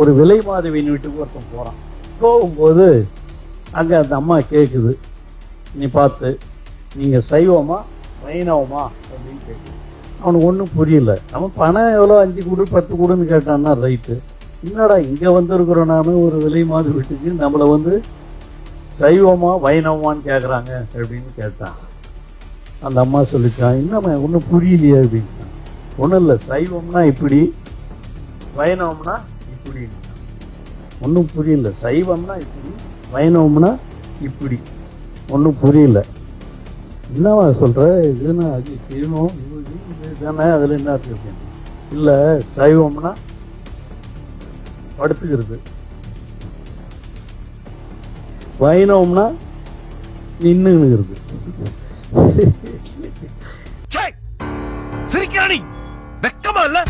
ஒரு விலை மாதவியின் வீட்டுக்கு ஒருத்தன் போகிறான் போகும்போது அங்கே அந்த அம்மா கேட்குது நீ பார்த்து நீங்கள் சைவமா வைணவமா அப்படின்னு கேட்குது அவனுக்கு ஒன்றும் புரியல. நம்ம பணம் எவ்வளோ அஞ்சு கூடு பத்து கூடுன்னு கேட்டான்னா ரைட்டு என்னடா இங்கே வந்திருக்கிறோம் நான் ஒரு விலை மாத வீட்டுக்கு நம்மளை வந்து சைவமா வைணவமான்னு கேட்குறாங்க அப்படின்னு கேட்டான். அந்த அம்மா சொல்லிட்டான் என்னம்மா ஒன்றும் புரியலையே அப்படின்னு. ஒன்றும் இல்லை. சைவம்னா இப்படி வைணவம்னா புரியல. ஒன்றும் புரியல. சைவம்னா இப்படி வைணவம்னா இப்படி. ஒன்றும் புரியல. என்னவா சொல்கிற இதுன்னா அது தீர்ணம் இது தானே அதில் என்ன இருக்கு? இல்லை சைவம்னா படுத்துக்கிறது. வைணவம்னா நின்னுங்கிறது சிரிக்கிறானி வெக்கமா இல்லை?